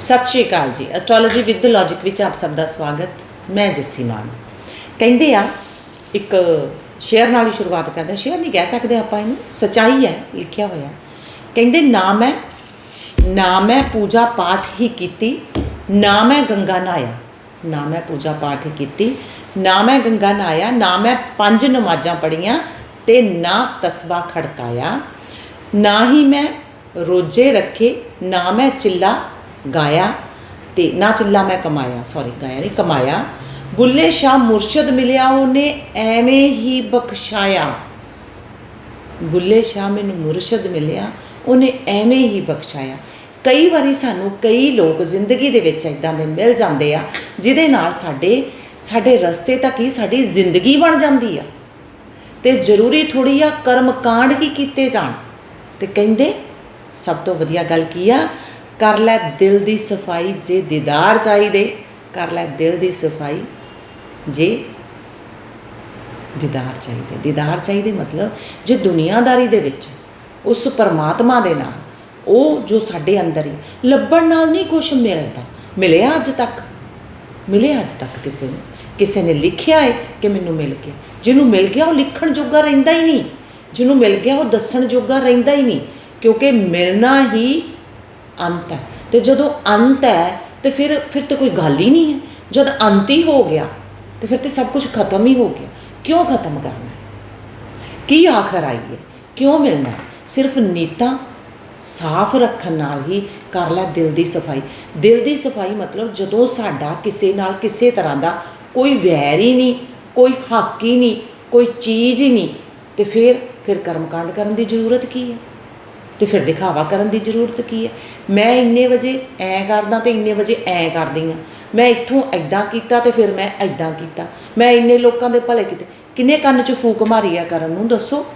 ਸਤਿ ਸ਼੍ਰੀ ਅਕਾਲ ਜੀ। Astrology with logic ਵਿੱਚ ਆਪ ਸਭ ਦਾ ਸਵਾਗਤ। ਮੈਂ ਜੱਸੀ ਮਾਨ। ਕਹਿੰਦੇ ਆ, ਇੱਕ ਸ਼ੇਅਰ ਨਾਲ ਹੀ ਸ਼ੁਰੂਆਤ ਕਰਦੇ ਸ਼ੇਅਰ ਨਹੀਂ ਕਹਿ ਸਕਦੇ ਆਪਾਂ ਇਹਨੂੰ, ਸਚਾਈ ਹੈ, ਲਿਖਿਆ ਹੋਇਆ। ਕਹਿੰਦੇ, ਨਾ ਮੈਂ ਨਾ ਮੈਂ ਪੂਜਾ ਪਾਠ ਹੀ ਕੀਤੀ, ਨਾ ਮੈਂ ਗੰਗਾ ਨਹਾਇਆ। ਨਾ ਮੈਂ ਪੂਜਾ ਪਾਠ ਹੀ ਕੀਤੀ, ਨਾ ਮੈਂ ਗੰਗਾ ਨਹਾਇਆ, ਨਾ ਮੈਂ ਪੰਜ ਨਮਾਜ਼ਾਂ ਪੜੀਆਂ ਤੇ ਨਾ ਤਸਬਾ ਖੜਕਾਇਆ। ਨਾ ਹੀ ਮੈਂ ਰੋਜੇ ਰੱਖੇ, ਨਾ ਮੈਂ ਚਿੱਲਾ ਗਾਇਆ ਤੇ ਨਾ ਚਿੱਲਾ ਮੈਂ ਕਮਾਇਆ ਸੌਰੀ ਗਾਇਆ ਨਹੀਂ, ਕਮਾਇਆ। ਬੁੱਲੇ ਸ਼ਾਹ ਮੁਰਸ਼ਦ ਮਿਲਿਆ, ਉਹਨੇ ਐਵੇਂ ਹੀ ਬਖਸ਼ਾਇਆ। ਬੁੱਲੇ ਸ਼ਾਹ ਮੈਨੂੰ ਮੁਰਸ਼ਦ ਮਿਲਿਆ, ਉਹਨੇ ਐਵੇਂ ਹੀ ਬਖਸ਼ਾਇਆ। ਕਈ ਵਾਰੀ ਸਾਨੂੰ ਕਈ ਲੋਕ ਜ਼ਿੰਦਗੀ ਦੇ ਵਿੱਚ ਇਦਾਂ ਦੇ ਮਿਲ ਜਾਂਦੇ ਆ, ਜਿਹਦੇ ਨਾਲ ਸਾਡੇ ਸਾਡੇ ਰਸਤੇ ਤੱਕ ਹੀ ਸਾਡੀ ਜ਼ਿੰਦਗੀ ਬਣ ਜਾਂਦੀ ਆ। ਤੇ ਜ਼ਰੂਰੀ ਥੋੜੀ ਆ ਕਰਮ ਕਾਂਡ ਹੀ ਕੀਤੇ ਜਾਣ। ਤੇ ਕਹਿੰਦੇ, ਸਭ ਤੋਂ ਵਧੀਆ ਗੱਲ ਕੀ ਆ ਕਰ ਲੈ ਦਿਲ ਦੀ ਸਫ਼ਾਈ ਜੇ ਦੀਦਾਰ ਚਾਹੀਦੇ, ਕਰ ਲੈ ਦਿਲ ਦੀ ਸਫ਼ਾਈ ਜੇ ਦੀਦਾਰ ਚਾਹੀਦੇ। ਦੀਦਾਰ ਚਾਹੀਦੇ ਮਤਲਬ ਜੇ ਦੁਨੀਆਦਾਰੀ ਦੇ ਵਿੱਚ ਉਸ ਪਰਮਾਤਮਾ ਦੇ ਨਾਲ ਉਹ ਜੋ ਸਾਡੇ ਅੰਦਰ ਹੀ ਲੱਭਣ ਨਾਲ ਨਹੀਂ ਕੁਝ ਮਿਲਦਾ, ਮਿਲਿਆ ਅੱਜ ਤੱਕ? ਮਿਲਿਆ ਅੱਜ ਤੱਕ ਕਿਸੇ ਨੂੰ? ਕਿਸੇ ਨੇ ਲਿਖਿਆ ਹੈ ਕਿ ਮੈਨੂੰ ਮਿਲ ਗਿਆ? ਜਿਹਨੂੰ ਮਿਲ ਗਿਆ ਉਹ ਲਿਖਣ ਜੋਗਾ ਰਹਿੰਦਾ ਹੀ ਨਹੀਂ। ਜਿਹਨੂੰ ਮਿਲ ਗਿਆ ਉਹ ਦੱਸਣ ਜੋਗਾ ਰਹਿੰਦਾ ਹੀ ਨਹੀਂ। ਕਿਉਂਕਿ ਮਿਲਣਾ ਹੀ ਅੰਤ ਹੈ। ਤੇ ਜਦੋਂ ਅੰਤ ਹੈ, ਤੇ ਫਿਰ ਫਿਰ ਤੇ ਕੋਈ ਗੱਲ ਹੀ ਨਹੀਂ ਹੈ। ਜਦ ਅੰਤ ਹੀ ਹੋ ਗਿਆ, ਤੇ ਫਿਰ ਤੇ ਸਭ ਕੁਝ ਖਤਮ ਹੀ ਹੋ ਗਿਆ। ਕਿਉਂ ਖਤਮ ਕਰਨਾ ਕੀ ਆਖਰ ਆਈ ਹੈ? ਕਿਉਂ ਮਿਲਣਾ ਸਿਰਫ ਨੀਤਾਂ ਸਾਫ਼ ਰੱਖਣ ਨਾਲ ਹੀ ਕਰ ਲੈ ਦਿਲ ਦੀ ਸਫ਼ਾਈ। ਦਿਲ ਦੀ ਸਫ਼ਾਈ ਮਤਲਬ ਜਦੋਂ ਸਾਡਾ ਕਿਸੇ ਨਾਲ ਕਿਸੇ ਤਰ੍ਹਾਂ ਦਾ ਕੋਈ ਵੈਰ ਹੀ ਨਹੀਂ, ਕੋਈ ਹੱਕ ਹੀ ਨਹੀਂ, ਕੋਈ ਚੀਜ਼ ਹੀ ਨਹੀਂ, ਤੇ ਫਿਰ ਫਿਰ ਕਰਮਕਾਂਡ ਕਰਨ ਦੀ ਜ਼ਰੂਰਤ ਕੀ ਹੈ? ਤੇ ਫਿਰ ਦਿਖਾਵਾ ਕਰਨ ਦੀ ਜ਼ਰੂਰਤ ਕੀ ਹੈ? ਮੈਂ ਇੰਨੇ ਵਜੇ ਐ ਕਰਦਾ ਤੇ ਇੰਨੇ ਵਜੇ ਐ ਕਰਦੀ ਆ ਮੈਂ ਇੱਥੋਂ ਐਦਾਂ ਕੀਤਾ ਤੇ ਫਿਰ ਮੈਂ ਐਦਾਂ ਕੀਤਾ। ਮੈਂ ਇੰਨੇ ਲੋਕਾਂ ਦੇ ਭਲੇ ਕੀਤੇ। ਕਿੰਨੇ ਕੰਨ 'ਚ ਫੂਕ ਮਾਰੀ ਆ ਕਰਨ ਨੂੰ? ਦੱਸੋ।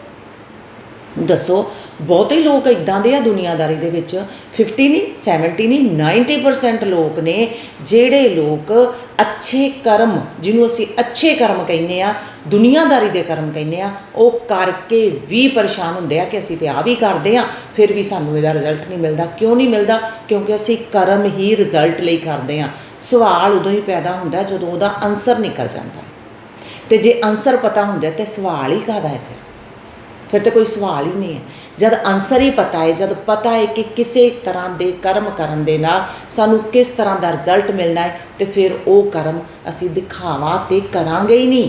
ਦੱਸੋ। ਬਹੁਤੇ ਲੋਕ ਇਦਾਂ ਦੇ ਆ ਦੁਨੀਆਦਾਰੀ ਦੇ ਵਿੱਚ 50 ਨਹੀਂ 70 ਨਹੀਂ 90% ਲੋਕ ਨੇ ਜਿਹੜੇ ਲੋਕ ਅੱਛੇ ਕਰਮ, ਜਿਹਨੂੰ ਅਸੀਂ ਅੱਛੇ ਕਰਮ ਕਹਿੰਦੇ ਆ, ਦੁਨੀਆਦਾਰੀ ਦੇ ਕਰਮ ਕਹਿੰਦੇ ਆ, ਉਹ ਕਰਕੇ ਵੀ ਪਰੇਸ਼ਾਨ ਹੁੰਦੇ ਆ ਕਿ ਅਸੀਂ ਤੇ ਆ ਵੀ ਕਰਦੇ ਆ, ਫਿਰ ਵੀ ਸਾਨੂੰ ਇਹਦਾ ਰਿਜ਼ਲਟ ਨਹੀਂ ਮਿਲਦਾ। ਕਿਉਂ ਨਹੀਂ ਮਿਲਦਾ? ਕਿਉਂਕਿ ਅਸੀਂ ਕਰਮ ਹੀ ਰਿਜ਼ਲਟ ਲਈ ਕਰਦੇ ਆ। ਸਵਾਲ ਉਦੋਂ ਹੀ ਪੈਦਾ ਹੁੰਦਾ ਜਦੋਂ ਉਹਦਾ ਆਨਸਰ ਨਿਕਲ ਜਾਂਦਾ। ਹੈ ਤੇ ਜੇ ਆਨਸਰ ਪਤਾ ਹੁੰਦਾ ਤੇ ਸਵਾਲ ਹੀ ਕਾਹਦਾ ਹੈ ਫਿਰ? ਫਿਰ ਤੇ ਕੋਈ ਸਵਾਲ ਹੀ ਨਹੀਂ ਹੈ। ਜਦ ਆਨਸਰ ਹੀ ਪਤਾ ਹੈ, ਜਦ ਪਤਾ ਹੈ ਕਿ ਕਿਸੇ ਤਰ੍ਹਾਂ ਦੇ ਕਰਮ ਕਰਨ ਦੇ ਨਾਲ ਸਾਨੂੰ ਕਿਸ ਤਰ੍ਹਾਂ ਦਾ ਰਿਜ਼ਲਟ ਮਿਲਣਾ ਹੈ, ਤੇ ਫਿਰ ਉਹ ਕਰਮ ਅਸੀਂ ਦਿਖਾਵਾ ਤੇ ਕਰਾਂਗੇ ਹੀ ਨਹੀਂ।